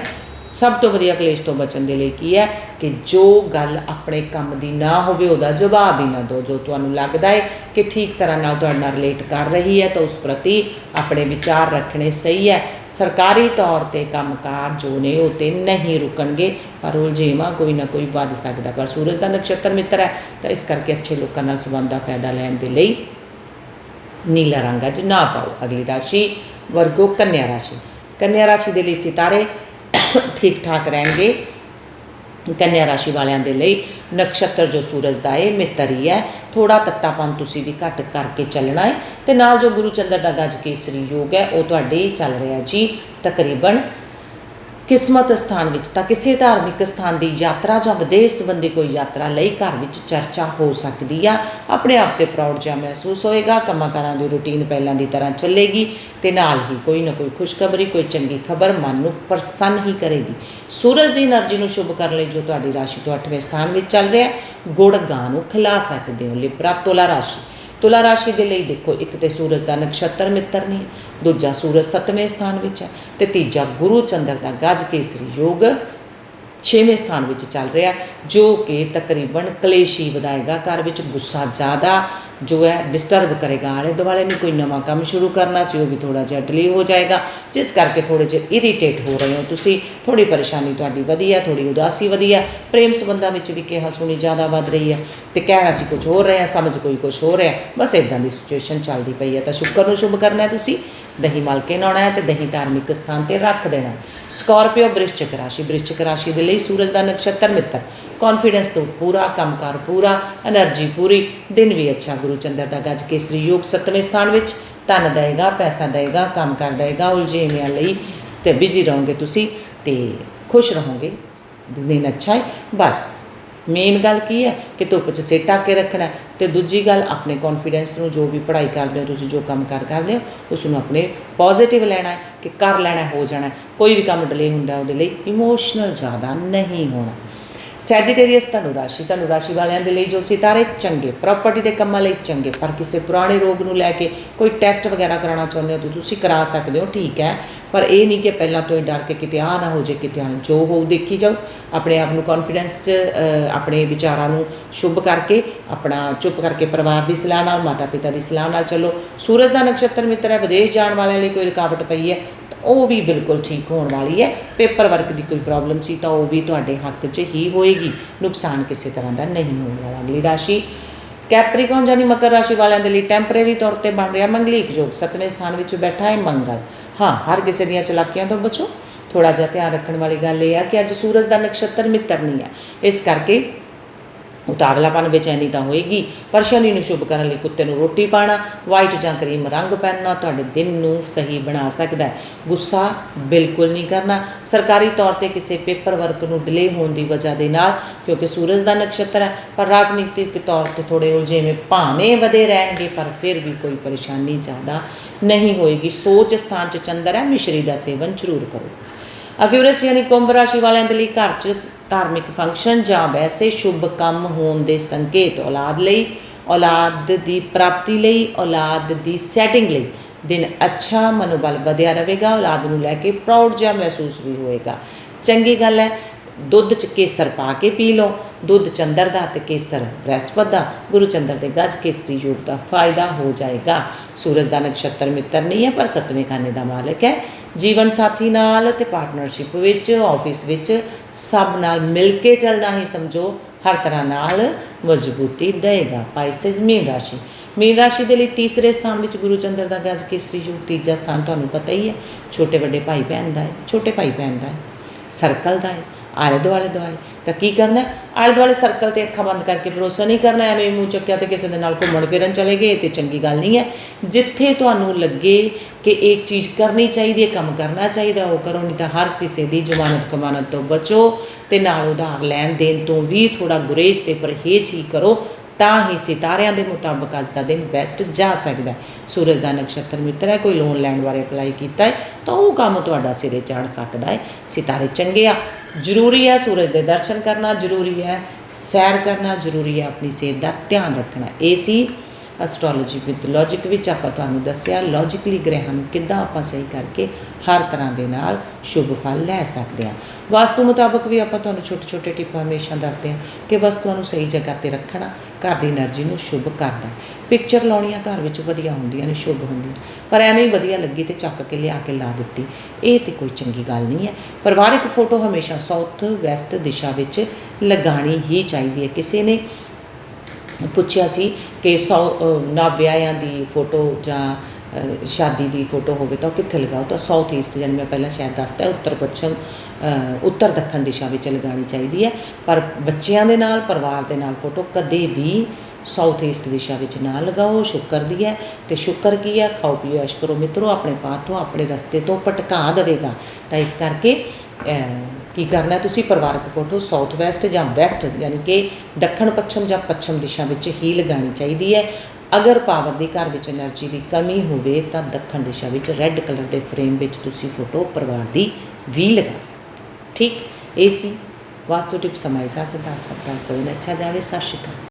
ਸਭ ਤੋਂ ਵਧੀਆ ਕਲੇਸ਼ ਤੋਂ ਬਚਣ ਦੇ ਲਈ ਕੀ ਹੈ ਕਿ ਜੋ ਗੱਲ ਆਪਣੇ ਕੰਮ ਦੀ ਨਾ ਹੋਵੇ, ਉਹਦਾ ਜਵਾਬ ਹੀ ਨਾ ਦਿਓ। ਜੋ ਤੁਹਾਨੂੰ ਲੱਗਦਾ ਹੈ ਕਿ ਠੀਕ ਤਰ੍ਹਾਂ ਨਾਲ ਤੁਹਾਡੇ ਨਾਲ ਰਿਲੇਟ ਕਰ ਰਹੀ ਹੈ, ਤਾਂ ਉਸ ਪ੍ਰਤੀ ਆਪਣੇ ਵਿਚਾਰ ਰੱਖਣੇ ਸਹੀ ਹੈ। ਸਰਕਾਰੀ ਤੌਰ ਤੇ ਕੰਮਕਾਰ ਜੋ ਨੇ, ਉਹ ਤੇ ਨਹੀਂ ਰੁਕਣਗੇ, ਪਰ ਉਲਝੇਵਾਂ ਕੋਈ ਨਾ ਕੋਈ ਵੱਧ ਸਕਦਾ। ਪਰ ਸੂਰਜ ਦਾ ਨਕਸ਼ਤਰ ਮਿੱਤਰ ਹੈ, ਤਾਂ ਇਸ ਕਰਕੇ ਅੱਛੇ ਲੋਕਾਂ ਨਾਲ ਸੰਬੰਧ ਦਾ ਫਾਇਦਾ ਲੈਣ ਦੇ ਲਈ ਨੀਲਾ ਰੰਗ ਅੱਜ ਨਾ ਪਾਓ। ਅਗਲੀ ਰਾਸ਼ੀ ਵਰਗੋ ਕੰਨਿਆ ਰਾਸ਼ੀ। ਕੰਨਿਆ ਰਾਸ਼ੀ ਦੇ ਲਈ ਸਿਤਾਰੇ ਠੀਕ ਠਾਕ ਰਹਿਣਗੇ। ਕੰਨਿਆ ਰਾਸ਼ੀ ਵਾਲਿਆਂ ਦੇ ਲਈ ਨਕਸ਼ਤਰ ਜੋ ਸੂਰਜ ਦਾ ਹੈ ਮਿੱਤਰ ਹੀ ਹੈ। ਥੋੜਾ ਤੱਤਾਪਨ ਤੁਸੀਂ ਵੀ ਘੱਟ ਕਰਕੇ ਚੱਲਣਾ ਹੈ ਤੇ ਨਾਲ ਜੋ ਗੁਰੂ ਚੰਦਰ ਦਾ ਗੱਜ ਕੇਸਰੀ ਯੋਗ ਹੈ, ਉਹ ਤੁਹਾਡੇ ਚੱਲ ਰਿਹਾ ਜੀ। ਤਕਰੀਬਨ ਕਿਸਮਤ ਸਥਾਨ ਵਿੱਚ ਤਾਂ ਕਿਸੇ ਧਾਰਮਿਕ ਸਥਾਨ ਦੀ ਯਾਤਰਾ ਜਾਂ ਵਿਦੇਸ਼ ਸੰਬੰਧੀ ਕੋਈ ਯਾਤਰਾ ਲਈ ਘਰ ਵਿੱਚ ਚਰਚਾ ਹੋ ਸਕਦੀ ਆ। ਆਪਣੇ ਆਪ ਤੇ ਪ੍ਰਾਊਡ ਜਿਹਾ ਮਹਿਸੂਸ ਹੋਏਗਾ। ਕੰਮਕਾਰਾਂ ਦੀ ਰੁਟੀਨ ਪਹਿਲਾਂ ਦੀ ਤਰ੍ਹਾਂ ਚੱਲੇਗੀ ਤੇ ਨਾਲ ਹੀ ਕੋਈ ਨਾ ਕੋਈ ਖੁਸ਼ਖਬਰੀ, ਕੋਈ ਚੰਗੀ ਖਬਰ ਮਨ ਨੂੰ ਪ੍ਰਸੰਨ ਹੀ ਕਰੇਗੀ। ਸੂਰਜ ਦੀ એનર્ਜੀ ਨੂੰ ਸ਼ੁਭ ਕਰਨ ਲਈ ਜੋ ਤੁਹਾਡੀ ਰਾਸ਼ੀ ਤੋਂ 8ਵੇਂ ਸਥਾਨ ਵਿੱਚ ਚੱਲ ਰਿਹਾ ਗੁੜ ਗਾਂ ਨੂੰ ਖਿਲਾ ਸਕਦੇ ਹੋ। ਲਿਬਰਾ ਤੋਲਾ ਰਾਸ਼ੀ। ਤੁਲਾ ਰਾਸ਼ੀ ਦੇ ਲਈ ਦੇਖੋ, ਇੱਕ ਤੇ ਸੂਰਜ ਦਾ ਨਕਸ਼ਤਰ ਮਿੱਤਰ ਨਹੀਂ ਦੂਜਾ ਸੂਰਜ 7ਵੇਂ ਸਥਾਨ ਵਿੱਚ ਹੈ ਤੇ ਤੀਜਾ ਗੁਰੂ ਚੰਦਰ ਦਾ ਗੱਜ ਕੇਸਰੀ ਯੋਗ ਛੇਵੇਂ ਸਥਾਨ ਵਿੱਚ ਚੱਲ ਰਿਹਾ, ਜੋ ਕਿ ਤਕਰੀਬਨ ਕਲੇਸ਼ੀ ਵਧਾਏਗਾ। ਘਰ ਵਿੱਚ ਗੁੱਸਾ ਜ਼ਿਆਦਾ ਜੋ ਹੈ ਡਿਸਟਰਬ ਕਰੇਗਾ। ਆਲੇ ਦੁਆਲੇ ਨੂੰ ਕੋਈ ਨਵਾਂ ਕੰਮ ਸ਼ੁਰੂ ਕਰਨਾ ਸੀ, ਉਹ ਵੀ ਥੋੜਾ ਜਿਹਾ ਡਿਲੇ ਹੋ ਜਾਏਗਾ। ਜਿਸ ਕਰਕੇ ਥੋੜੇ ਜਿਹੇ ਇਰੀਟੇਟ ਹੋ ਰਹੇ ਹੋ ਤੁਸੀਂ। ਥੋੜੀ ਪਰੇਸ਼ਾਨੀ ਤੁਹਾਡੀ ਵਧੀ ਹੈ ਥੋੜੀ ਉਦਾਸੀ ਵਧੀ ਹੈ। ਪ੍ਰੇਮ ਸੰਬੰਧਾਂ ਵਿੱਚ ਵੀ ਕਿਹਾ ਸੁਣੀ ਜ਼ਿਆਦਾ ਵੱਧ ਰਹੀ ਹੈ। ਤੇ ਕਹਿ ਅਸੀਂ ਕੁਝ ਹੋਰ ਰਹੇ ਹਾਂ, ਸਮਝ ਕੋਈ ਕੁਝ ਹੋ ਰਿਹਾ। ਬਸ ਇਦਾਂ ਦੀ ਸਿਚੁਏਸ਼ਨ ਚੱਲਦੀ ਪਈ ਹੈ। ਤਾਂ ਸ਼ੁਕਰ ਨੂੰ ਸ਼ੁਭ ਕਰਨਾ ਤੁਸੀਂ। ਦਹੀਂ ਮਲ ਕੇ ਨਾਉਣਾ ਹੈ ਤੇ ਦਹੀਂ ਧਾਰਮਿਕ ਸਥਾਨ ਤੇ ਰੱਖ ਦੇਣਾ ਸਕੋਰਪੀਓ ਬ੍ਰਿਸ਼ਚਿਕ ਰਾਸ਼ੀ ਬ੍ਰਿਸ਼ਚਿਕ ਰਾਸ਼ੀ ਦੇ ਲਈ ਸੂਰਜ ਦਾ ਨਕਸ਼ਤਰ ਮਿੱਤਰ। ਕੌਨਫੀਡੈਂਸ ਤੋਂ ਪੂਰਾ, ਕੰਮਕਾਰ ਪੂਰਾ એનર્ਜੀ ਪੂਰੀ, ਦਿਨ ਵੀ ਅੱਛਾ। ਗੁਰੂ ਚੰਦਰ ਦਾ ਗੱਜ ਕੇਸਰੀ ਯੋਗ 7ਵੇਂ ਸਥਾਨ ਵਿੱਚ ਧਨ ਦੇਗਾ, ਪੈਸਾ ਦੇਗਾ, ਕੰਮ ਕਰ ਦੇਗਾ, ਉਲਝੇਵਿਆਂ ਲਈ ਤੇ ਬਿਜ਼ੀ ਰਹੋਗੇ ਤੁਸੀਂ ਤੇ ਖੁਸ਼ ਰਹੋਗੇ। ਦਿਨ ਅੱਛਾ ਹੈ, ਬਸ। ਮੇਨ ਗੱਲ ਕੀ ਹੈ ਕਿ ਧੁੱਪ 'ਚ ਸਿਰ ਢੱਕ ਕੇ ਰੱਖਣਾ ਹੈ ਤੇ ਦੂਜੀ ਗੱਲ ਆਪਣੇ ਕੌਨਫੀਡੈਂਸ ਨੂੰ ਜੋ ਵੀ ਪੜ੍ਹਾਈ ਕਰਦੇ ਹੋ, ਤੁਸੀਂ ਜੋ ਕੰਮ ਕਰ ਕਰਦੇ ਹੋ ਉਸ ਨੂੰ ਆਪਣੇ ਪੋਜ਼ਿਟਿਵ ਲੈਣਾ ਹੈ ਕਿ ਕਰ ਲੈਣਾ ਹੋ ਜਾਣਾ ਕੋਈ ਵੀ ਕੰਮ ਡਿਲੇ ਹੁੰਦਾ, ਉਹਦੇ ਲਈ ਇਮੋਸ਼ਨਲ ਜ਼ਿਆਦਾ ਨਹੀਂ ਹੋਣਾ। ਸੈਜੀਟੇਰੀਅਸ ਤੁਹਾਨੂੰ ਰਾਸ਼ੀ ਤੁਹਾਨੂੰ ਰਾਸ਼ੀ ਵਾਲਿਆਂ ਦੇ ਲਈ ਜੋ ਸਿਤਾਰੇ ਚੰਗੇ ਪ੍ਰਾਪਰਟੀ ਦੇ ਕੰਮਾਂ ਲਈ ਚੰਗੇ, ਪਰ ਕਿਸੇ ਪੁਰਾਣੇ ਰੋਗ ਨੂੰ ਲੈ ਕੇ ਕੋਈ ਟੈਸਟ ਵਗੈਰਾ ਕਰਾਉਣਾ ਚਾਹੁੰਦੇ ਹੋ ਤਾਂ ਤੁਸੀਂ ਕਰਾ ਸਕਦੇ ਹੋ, ਠੀਕ ਹੈ। ਪਰ ਇਹ ਨਹੀਂ ਕਿ ਪਹਿਲਾਂ ਤੋਂ ਹੀ ਡਰ ਕੇ ਕਿਤੇ ਆ ਨਾ ਹੋ ਜੇ ਕਿਤੇ ਆ ਨਾ- ਜੋ ਹੋਊ ਦੇਖੀ ਜਾਓ। ਆਪਣੇ ਆਪ ਨੂੰ ਕੌਨਫੀਡੈਂਸ ਆਪਣੇ ਵਿਚਾਰਾਂ ਨੂੰ ਸ਼ੁਭ ਕਰਕੇ, ਆਪਣਾ ਚੁੱਪ ਕਰਕੇ ਪਰਿਵਾਰ ਦੀ ਸਲਾਹ ਨਾਲ ਮਾਤਾ ਪਿਤਾ ਦੀ ਸਲਾਹ ਨਾਲ ਚੱਲੋ। ਸੂਰਜ ਦਾ ਨਕਸ਼ਤਰ ਮਿੱਤਰ ਹੈ, ਵਿਦੇਸ਼ ਜਾਣ ਵਾਲਿਆਂ ਲਈ ਕੋਈ ਰੁਕਾਵਟ ਪਈ ਹੈ ਉਹ ਵੀ ਬਿਲਕੁਲ ਠੀਕ ਹੋਣ ਵਾਲੀ ਹੈ। ਪੇਪਰ ਵਰਕ ਦੀ ਕੋਈ ਪ੍ਰੋਬਲਮ ਸੀ ਤਾਂ ਉਹ ਵੀ ਤੁਹਾਡੇ ਹੱਕ 'ਚ ਹੀ ਹੋਏਗੀ। ਨੁਕਸਾਨ ਕਿਸੇ ਤਰ੍ਹਾਂ ਦਾ ਨਹੀਂ ਹੋਣ ਵਾਲਾ। ਅਗਲੀ ਰਾਸ਼ੀ ਕੈਪਰੀਕੌਨ ਯਾਨੀ ਮਕਰ ਰਾਸ਼ੀ ਵਾਲਿਆਂ ਦੇ ਲਈ ਟੈਂਪਰੇਰੀ ਤੌਰ ਤੇ ਬਣ ਰਿਹਾ ਮੰਗਲਿਕ ਯੋਗ। ਸੱਤਵੇਂ ਸਥਾਨ ਵਿੱਚ ਬੈਠਾ ਹੈ ਮੰਗਲ। ਹਾਂ, ਹਰ ਕਿਸੇ ਦੀਆਂ ਚਲਾਕੀਆਂ ਤੋਂ ਬਚੋ। ਥੋੜਾ ਜਿਹਾ ਧਿਆਨ ਰੱਖਣ ਵਾਲੀ ਗੱਲ ਇਹ ਆ ਕਿ ਅੱਜ ਸੂਰਜ ਦਾ ਨਕਸ਼ਤਰ ਮਿੱਤਰ ਨਹੀਂ ਹੈ। ਇਸ ਕਰਕੇ ਉਤਾਵਲਾਪਨ ਬੇਚੈਨੀ ਤਾਂ ਹੋਏਗੀ, ਪਰ ਸ਼ਨੀ ਨੂੰ ਸ਼ੁਭ ਕਰਨ ਲਈ ਕੁੱਤੇ ਨੂੰ ਰੋਟੀ ਪਾਣਾ ਵਾਈਟ ਜਾਂ ਕਰੀਮ ਰੰਗ ਪਹਿਨਣਾ ਤੁਹਾਡੇ ਦਿਨ ਨੂੰ ਸਹੀ ਬਣਾ ਸਕਦਾ ਹੈ। ਗੁੱਸਾ ਬਿਲਕੁਲ ਨਹੀਂ ਕਰਨਾ। ਸਰਕਾਰੀ ਤੌਰ ਤੇ ਕਿਸੇ ਪੇਪਰ ਵਰਕ ਨੂੰ ਡਿਲੇ ਹੋਣ ਦੀ ਵਜ੍ਹਾ ਦੇ ਨਾਲ, ਕਿਉਂਕਿ ਸੂਰਜ ਦਾ ਨਕਸ਼ਤਰ ਹੈ, ਪਰ ਰਾਜਨੀਤਿਕ ਤੌਰ ਤੇ ਥੋੜੇ ਉਲਝੇਵੇਂ ਭਾਵੇਂ ਵਧੇ ਰਹਿਣਗੇ, ਪਰ ਫਿਰ ਵੀ ਕੋਈ ਪਰੇਸ਼ਾਨੀ ਜ਼ਿਆਦਾ ਨਹੀਂ ਹੋਏਗੀ। ਸੋਚ ਸਥਾਨ 'ਚ ਚੰਦਰ ਹੈ, ਮਿਸ਼ਰੀ ਦਾ ਸੇਵਨ ਜ਼ਰੂਰ ਕਰੋ। ਅਕਿਊਰਸ ਯਾਨੀ ਕੁੰਭ ਰਾਸ਼ੀ ਵਾਲਿਆਂ ਦੇ ਲਈ ਘਰ 'ਚ ਧਾਰਮਿਕ ਫੰਕਸ਼ਨ ਜਾਂ ਵੈਸੇ ਸ਼ੁਭ ਕੰਮ ਹੋਣ ਦੇ ਸੰਕੇਤ ਔਲਾਦ ਲਈ, ਔਲਾਦ ਦੀ ਪ੍ਰਾਪਤੀ ਲਈ, ਔਲਾਦ ਦੀ ਸੈਟਿੰਗ ਲਈ ਦਿਨ ਅੱਛਾ, ਮਨੋਬਲ ਵਧਿਆ ਰਹੇਗਾ, ਔਲਾਦ ਨੂੰ ਲੈ ਕੇ ਪ੍ਰਾਊਡ ਜਿਹਾ ਮਹਿਸੂਸ ਵੀ ਹੋਏਗਾ। ਚੰਗੀ ਗੱਲ ਹੈ, ਦੁੱਧ 'ਚ ਕੇਸਰ ਪਾ ਕੇ ਪੀ ਲਓ, ਦੁੱਧ ਚੰਦਰ ਦਾ ਤੇ ਕੇਸਰ ਬ੍ਰਹਿਸਪਤ ਦਾ, ਗੁਰੂ ਚੰਦਰ ਦੇ ਗੱਜ ਕੇਸਰੀ ਯੋਗ ਦਾ ਫਾਇਦਾ ਹੋ ਜਾਏਗਾ। ਸੂਰਜ ਦਾ ਨਕਸ਼ਤਰ ਮਿੱਤਰ ਨਹੀਂ ਹੈ, ਪਰ ਸੱਤਵੇਂ ਖਾਨੇ ਦਾ ਮਾਲਕ ਹੈ। ਜੀਵਨ ਸਾਥੀ ਨਾਲ ਤੇ ਪਾਰਟਨਰਸ਼ਿਪ ਵਿੱਚ ਆਫਿਸ ਵਿੱਚ ਸਭ ਨਾਲ ਮਿਲ ਕੇ ਚੱਲਣਾ ਹੀ ਸਮਝੋ, ਹਰ ਤਰ੍ਹਾਂ ਨਾਲ ਮਜ਼ਬੂਤੀ ਦੇਗਾ। ਪਾਈਸਸ ਮੀਨ ਰਾਸ਼ੀ। ਮੀਨ ਰਾਸ਼ੀ ਦੇ ਲਈ ਤੀਸਰੇ ਸਥਾਨ ਵਿੱਚ ਗੁਰੂ ਚੰਦਰ ਦਾ ਗੱਜ ਕੇਸਰੀ ਯੋਗ, ਤੀਜਾ ਸਥਾਨ ਤੁਹਾਨੂੰ ਪਤਾ ਹੀ ਹੈ। ਛੋਟੇ ਵੱਡੇ ਭਾਈ ਭੈਣ ਦਾ ਹੈ, ਛੋਟੇ ਭਾਈ ਭੈਣ ਦਾ ਹੈ, ਸਰਕਲ ਦਾ ਹੈ। ਆਲੇ ਦੁਆਲੇ ਦੁਆਲੇ ਤਾਂ ਕੀ ਕਰਨਾ ਆਲੇ ਦੁਆਲੇ ਸਰਕਲ ਤੇ ਅੱਖਾਂ ਬੰਦ ਕਰਕੇ ਭਰੋਸਾ ਨਹੀਂ ਕਰਨਾ ਐਵੇਂ ਮੂੰਹ ਚੱਕਿਆ ਤੇ ਕਿਸੇ ਦੇ ਨਾਲ ਘੁੰਮਣ ਫਿਰਨ ਚਲੇ ਗਏ ਤੇ ਚੰਗੀ ਗੱਲ ਨਹੀਂ ਹੈ। ਜਿੱਥੇ ਤੁਹਾਨੂੰ ਲੱਗੇ ਕਿ ਇੱਕ ਚੀਜ਼ ਕਰਨੀ ਚਾਹੀਦੀ ਹੈ, ਕੰਮ ਕਰਨਾ ਚਾਹੀਦਾ, ਉਹ ਕਰੋ, ਨਹੀਂ ਤਾਂ ਹਰ ਕਿਸੇ ਦੀ ਜ਼ਮਾਨਤ ਕਮਾਨਤ ਤੋਂ ਬਚੋ ਤੇ ਨਾਲ ਉਧਾਰ ਲੈਣ ਦੇਣ ਤੋਂ ਵੀ ਥੋੜਾ ਗੁਰੇਜ਼ ਤੇ ਪਰਹੇਜ਼ ਹੀ ਕਰੋ। ਤਾਂ ਹੀ ਸਿਤਾਰਿਆਂ ਦੇ ਮੁਤਾਬਕ ਅੱਜ ਦਾ ਦਿਨ ਬੈਸਟ ਜਾ ਸਕਦਾ ਹੈ। ਸੂਰਜ ਦਾ ਨਕਸ਼ਤਰ ਮਿੱਤਰ ਹੈ, ਕੋਈ ਲੋਨ ਲੈਣ ਬਾਰੇ ਅਪਲਾਈ ਕੀਤਾ ਹੈ, ਤਾਂ ਉਹ ਕੰਮ ਤੁਹਾਡਾ ਸਿਰੇ ਚੜ ਸਕਦਾ ਹੈ। ਸਿਤਾਰੇ ਚੰਗੇ ਆ, ਜ਼ਰੂਰੀ ਹੈ ਸੂਰਜ ਦੇ ਦਰਸ਼ਨ ਕਰਨਾ ਜ਼ਰੂਰੀ ਹੈ, ਸੈਰ ਕਰਨਾ ਜ਼ਰੂਰੀ ਹੈ, ਆਪਣੀ ਸਿਹਤ ਦਾ ਧਿਆਨ ਰੱਖਣਾ। ਇਹ ਸੀ ਐਸਟ੍ਰੋਲੋਜੀ ਵਿਦ ਲੌਜੀਕ ਵਿੱਚ ਆਪਾਂ ਤੁਹਾਨੂੰ ਦੱਸਿਆ ਲੌਜੀਕਲੀ ਗ੍ਰਹਿਾਂ ਨੂੰ ਕਿੱਦਾਂ ਆਪਾਂ ਸਹੀ ਕਰਕੇ ਹਰ ਤਰ੍ਹਾਂ ਦੇ ਨਾਲ ਸ਼ੁਭ ਫਲ ਲੈ ਸਕਦੇ ਹਾਂ। ਵਾਸਤੂ ਮੁਤਾਬਕ ਵੀ ਆਪਾਂ ਤੁਹਾਨੂੰ ਛੋਟੇ ਛੋਟੇ ਟਿਪ ਹਮੇਸ਼ਾ ਦੱਸਦੇ ਹਾਂ ਕਿ ਵਸਤੂਆਂ ਨੂੰ ਸਹੀ ਜਗ੍ਹਾ ਤੇ ਰੱਖਣਾ ਘਰ ਦੀ એનર્ਜੀ ਨੂੰ ਸ਼ੁਭ ਕਰਦਾ ਪਿਕਚਰ ਲਾਉਣੀਆਂ ਘਰ ਵਿੱਚ ਵਧੀਆ ਹੁੰਦੀਆਂ ਨੇ, ਸ਼ੁਭ ਹੁੰਦੀਆਂ। ਪਰ ਐਵੇਂ ਹੀ ਵਧੀਆ ਲੱਗੀ ਤੇ ਚੱਕ ਕੇ ਲਿਆ ਕੇ ਲਾ ਦਿੱਤੀ। ਇਹ ਤੇ ਕੋਈ ਚੰਗੀ ਗੱਲ ਨਹੀਂ ਹੈ। ਪਰਿਵਾਰਿਕ ਫੋਟੋ ਹਮੇਸ਼ਾ ਸਾਊਥ ਵੈਸਟ ਦਿਸ਼ਾ ਵਿੱਚ ਲਗਾਣੀ ਹੀ ਚਾਹੀਦੀ ਹੈ। ਕਿਸੇ ਨੇ ਪੁੱਛਿਆ ਸੀ ਕਿ ਨਾ ਵਿਆਹਾਂ ਦੀ ਫੋਟੋ ਜਾਂ ਸ਼ਾਦੀ ਦੀ ਫੋਟੋ ਹੋਵੇ ਤਾਂ ਕਿੱਥੇ ਲਗਾਓ? ਤਾਂ ਸਾਊਥ ਈਸਟ ਜਨ ਮੈਂ ਪਹਿਲਾਂ ਸ਼ਾਇਦ ਦੱਸਦਾ ਉੱਤਰ ਪੱਛਮ ਉੱਤਰ ਦੱਖਣ ਦਿਸ਼ਾ ਵਿੱਚ ਲਗਾਉਣੀ ਚਾਹੀਦੀ ਹੈ। ਪਰ ਬੱਚਿਆਂ ਦੇ ਨਾਲ, ਪਰਿਵਾਰ ਦੇ ਨਾਲ ਫੋਟੋ ਕਦੇ ਵੀ ਸਾਊਥ ਈਸਟ ਦਿਸ਼ਾ ਵਿੱਚ ਨਾ ਲਗਾਓ। ਸ਼ੁਕਰ ਦੀ ਹੈ ਤੇ ਸ਼ੁਕਰ ਕੀ ਹੈ? ਖਾਓ, ਪੀਓ, ਐਸ਼ ਕਰੋ। ਮਿੱਤਰੋ, ਆਪਣੇ ਪਾਥ ਤੋਂ, ਆਪਣੇ ਰਸਤੇ ਤੋਂ ਪਟਕਾ ਦੇਵੇਗਾ। ਤਾਂ ਇਸ ਕਰਕੇ ਕੀ ਕਰਨਾ ਤੁਸੀਂ? ਪਰਿਵਾਰਕ ਫੋਟੋ ਸਾਊਥ ਵੈਸਟ ਜਾਂ ਵੈਸਟ ਯਾਨੀ ਕਿ ਦੱਖਣ, ਪੱਛਮ ਜਾਂ ਪੱਛਮ ਦਿਸ਼ਾ ਵਿੱਚ ਹੀ ਲਗਾਉਣੀ ਚਾਹੀਦੀ ਹੈ। ਅਗਰ ਪਾਵਰ ਦੀ ਘਰ ਵਿੱਚ એનર્ਜੀ ਦੀ ਕਮੀ ਹੋਵੇ ਤਾਂ ਦੱਖਣ ਦਿਸ਼ਾ ਵਿੱਚ ਰੈੱਡ ਕਲਰ ਦੇ ਫਰੇਮ ਵਿੱਚ ਤੁਸੀਂ ਫੋਟੋ ਪਰਿਵਾਰ ਦੀ ਵੀ ਲਗਾ ਸਕਦੇ ਹੋ। ਠੀਕ ਇਹ ਸੀ ਵਾਸਤੂ ਟਿਪ ਸਮਾਈ ਸਾਥ ਸਿਧਾਰਥ ਸਤਿ ਅੱਛਾ ਜਾਵੇ ਸਤਿ ਸ਼੍ਰੀ ਅਕਾਲ